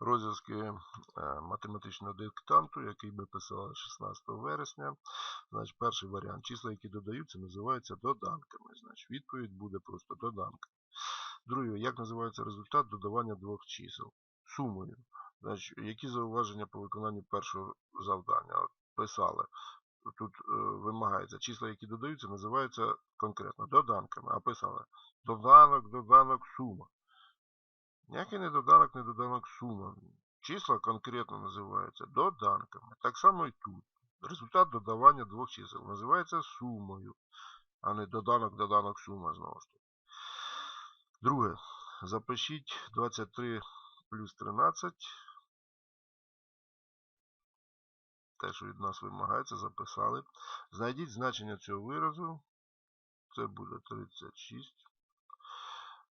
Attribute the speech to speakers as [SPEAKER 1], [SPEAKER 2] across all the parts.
[SPEAKER 1] Розв'язки е, математичного диктанту, який ми писали 16 вересня. Значить, перший варіант. Числа, які додаються, називаються доданками. Значить, відповідь буде просто доданка. Другий, як називається результат додавання двох чисел? Сумою. Значить, які зауваження по виконанню першого завдання? От Писали. Тут е, вимагається числа, які додаються, називаються конкретно доданками. А писали доданок, доданок, сума. Ніякий не доданок, не доданок сума. Числа конкретно називаються доданками. Так само і тут. Результат додавання двох чисел називається сумою, а не доданок, доданок, сума знову ж таки. Друге. Запишіть 23 плюс 13. Те, що від нас вимагається, записали. Знайдіть значення цього виразу. Це буде 36.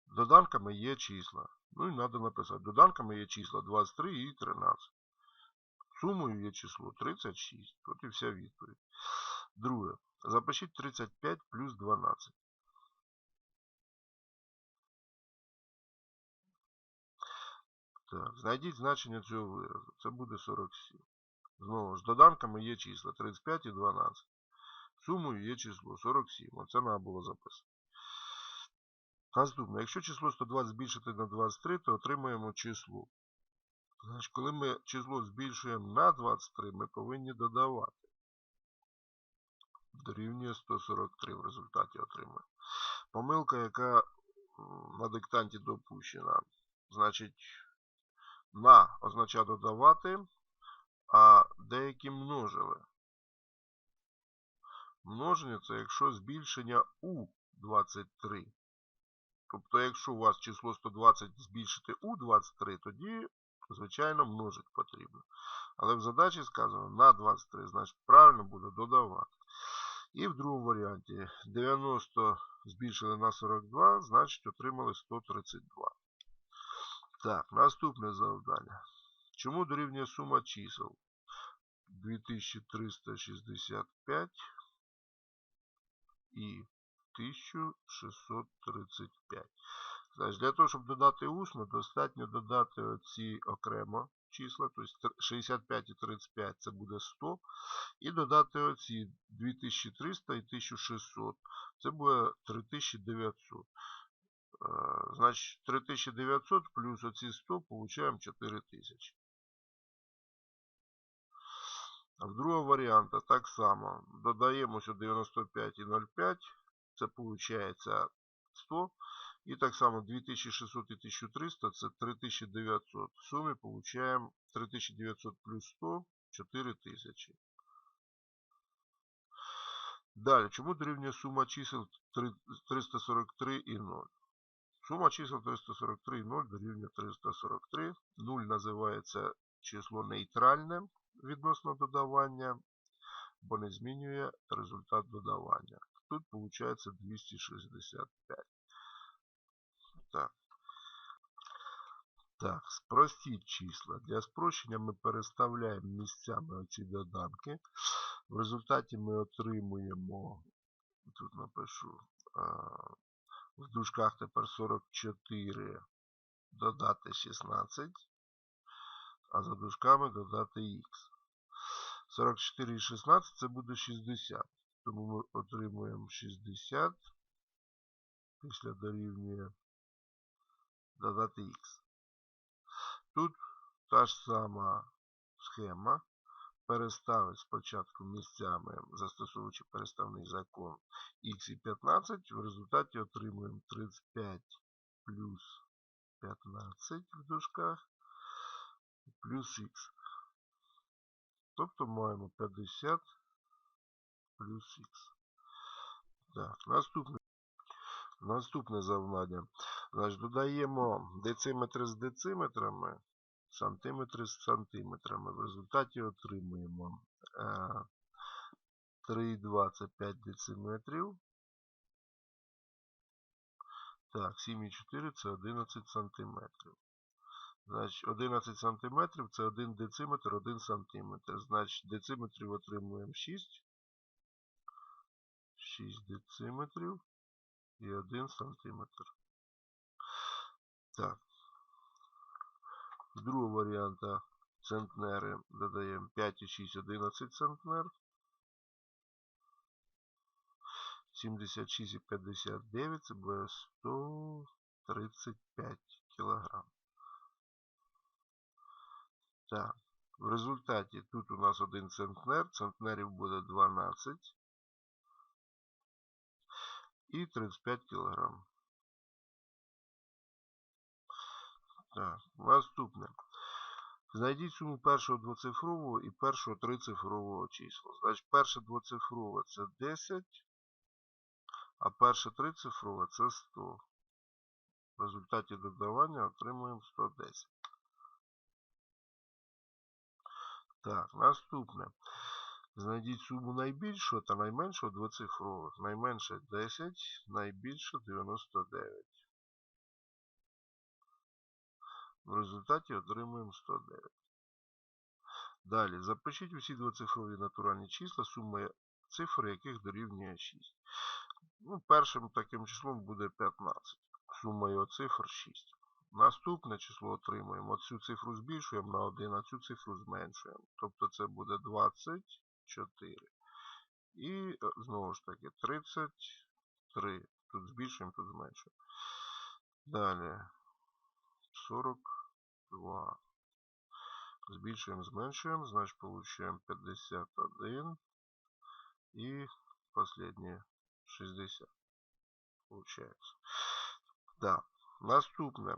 [SPEAKER 1] Доданками є числа. Ну і треба написати. Доданками є числа 23 і 13. Сумою є число 36. От і вся відповідь. Друге. Запишіть 35 плюс 12. Так, знайдіть значення цього виразу. Це буде 47. Знову ж, доданками є числа 35 і 12. Сумою є число 47. Оце треба було записати. Наступне, якщо число 120 збільшити на 23, то отримаємо число. Значить, коли ми число збільшуємо на 23, ми повинні додавати. Дорівнює 143 в результаті отримаємо. Помилка, яка на диктанті допущена. Значить, на означає додавати, а деякі множили. Множення це якщо збільшення у 23. Тобто, якщо у вас число 120 збільшити у 23, тоді, звичайно, множить потрібно. Але в задачі сказано на 23, значить правильно буде додавати. І в другому варіанті 90 збільшили на 42, значить отримали 132. Так, наступне завдання. Чому дорівнює сума чисел? 2365 і 1635. Значить, Для того, щоб додати усно, достатньо додати оці окремо числа, тобто 65 і 35 це буде 100. І додати оці 2300 і 1600. Це буде 3900. Значить, 3900 плюс оці 100 получаємо 4000. А в другого варіанта так само. Додаємо сюди 95 і 0,5. Це виходить 100. І так само 2600 і 1300 це 3900. В сумі получаємо 3900 плюс 100 4000. Далі, чому дорівнює сума чисел 343 і 0? Сума чисел 343 і 0 дорівнює 343. 0 називається число нейтральне відносно додавання, бо не змінює результат додавання. Тут виходить 265. Так. Так, спростіть числа. Для спрощення ми переставляємо місцями оці доданки. В результаті ми отримуємо, тут напишу, в дужках тепер 44 додати 16, а за дужками додати х. 44 і 16 це буде 60. Тому ми отримуємо 60 після дорівнює додати х. Тут та ж сама схема. Переставить спочатку місцями, застосовуючи переставний закон х і 15, в результаті отримуємо 35 плюс 15 в дужках плюс х. Тобто маємо 50 плюс х. Так, наступне наступне завдання. Значить, Додаємо дециметри з дециметрами, сантиметри з сантиметрами. В результаті отримуємо 3,2 це 5 дециметрів. Так, 7,4 це 11 сантиметрів. Значить, 11 сантиметрів це 1 дециметр, 1 сантиметр. Значить, дециметрів отримуємо 6. 6 дециметрів і 1 сантиметр. Так. З другого варіанта центнери додаємо 5,6, 11 центнер. 76 і 59 це буде 135 кілограм. Так, в результаті тут у нас один центнер, центнерів буде 12 і 35 кілограм. Так, наступне. Знайдіть суму першого двоцифрового і першого трицифрового числа. Значить, перше двоцифрове це 10, а перше трицифрове це 100. В результаті додавання отримуємо 110. Так, наступне. Знайдіть суму найбільшого та найменшого двоцифрових. Найменше 10, найбільше 99. В результаті отримуємо 109. Далі, запишіть усі двоцифрові натуральні числа, сума цифр яких дорівнює 6. Ну, Першим таким числом буде 15. Сума його цифр 6. Наступне число отримуємо. Оцю цифру збільшуємо на 1, а цю цифру зменшуємо. Тобто це буде 24. І знову ж таки 33. Тут збільшуємо, тут зменшуємо. Далі 42. Збільшуємо, зменшуємо, значить получаємо 51 і последнее 60. Получается. Так, наступне.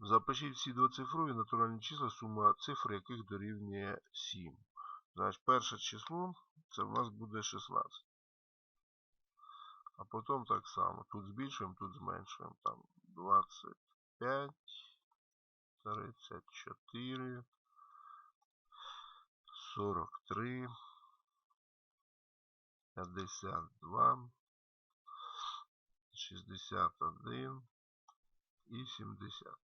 [SPEAKER 1] Запишіть всі двоцифрові натуральні числа, сума цифр, яких дорівнює 7. Значить, перше число це в нас буде 16. А потім так само. Тут збільшуємо, тут зменшуємо. Там 25, 34, 43, 52, 61 і 70.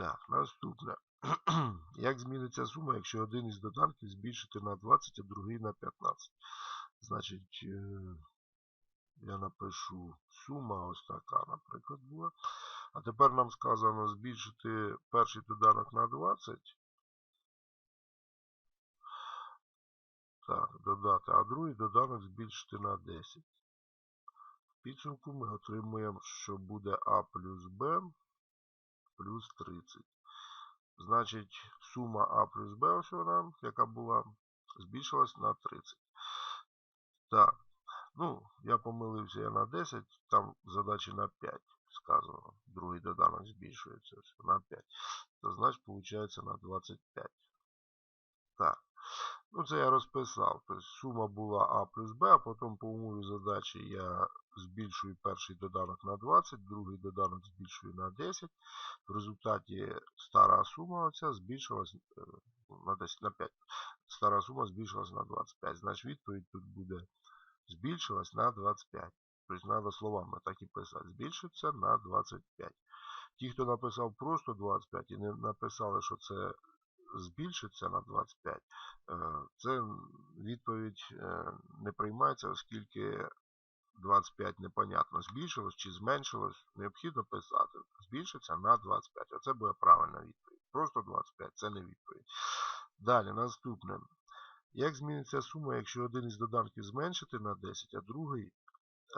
[SPEAKER 1] Так, наступне. Як зміниться сума, якщо один із доданків збільшити на 20, а другий на 15? Значить, е, я напишу сума ось така, наприклад, була. А тепер нам сказано збільшити перший доданок на 20. Так, додати, а другий доданок збільшити на 10. В підсумку ми отримуємо, що буде А плюс Б плюс 30. Значить, сума А плюс Б, яка була, збільшилась на 30. Так, ну, я помилився я на 10, там задачі на 5 сказано. Другий доданок збільшується на 5. То значить, виходить на 25. Так. Ну, це я розписав. Тобто сума була А плюс Б, а потім по умові задачі я збільшую перший доданок на 20, другий доданок збільшую на 10. В результаті стара сума оця збільшилась е, на 10 на 5. Стара сума збільшилась на 25. Значить відповідь тут буде збільшилась на 25. Тобто треба словами так і писати. Збільшиться на 25. Ті, хто написав просто 25 і не написали, що це збільшиться на 25, е, це відповідь е, не приймається, оскільки 25 непонятно збільшилось чи зменшилось. Необхідно писати. Збільшиться на 25. Оце буде правильна відповідь. Просто 25 це не відповідь. Далі, наступне. Як зміниться сума, якщо один із доданків зменшити на 10, а другий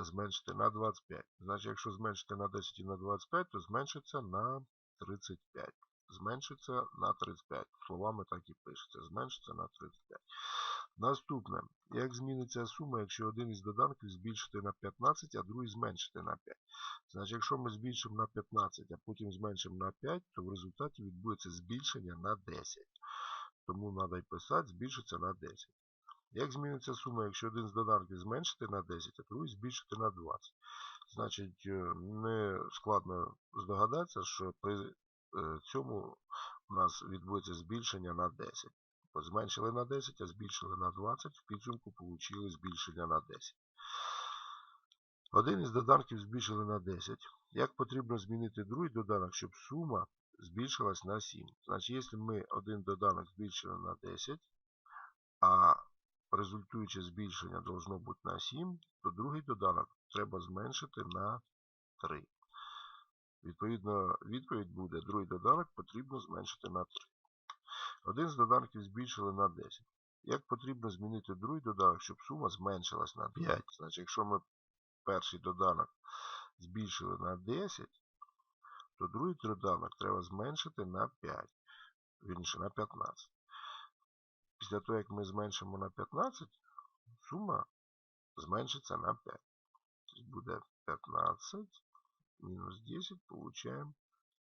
[SPEAKER 1] зменшити на 25? Значить, якщо зменшити на 10 і на 25, то зменшиться на 35 зменшиться на 35. Словами так і пишеться. Зменшиться на 35. Наступне. Як зміниться сума, якщо один із доданків збільшити на 15, а другий зменшити на 5? Значить, якщо ми збільшимо на 15, а потім зменшимо на 5, то в результаті відбудеться збільшення на 10. Тому треба й писати, збільшиться на 10. Як зміниться сума, якщо один з доданків зменшити на 10, а другий збільшити на 20? Значить, е, не складно здогадатися, що при цьому у нас відбудеться збільшення на 10. Зменшили на 10, а збільшили на 20, в підсумку отримали збільшення на 10. Один із доданків збільшили на 10. Як потрібно змінити другий доданок, щоб сума збільшилась на 7? Значить, якщо ми один доданок збільшили на 10, а результуюче збільшення должно бути на 7, то другий доданок треба зменшити на 3. Відповідно, відповідь буде, другий доданок потрібно зменшити на 3. Один з доданків збільшили на 10. Як потрібно змінити другий доданок, щоб сума зменшилась на 5? Значить, якщо ми перший доданок збільшили на 10, то другий доданок треба зменшити на 5. Вірніше, на 15. Після того, як ми зменшимо на 15, сума зменшиться на 5. Тобто буде 15 мінус 10, получаємо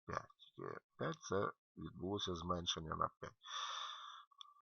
[SPEAKER 1] 5. 5 це відбулося зменшення на 5.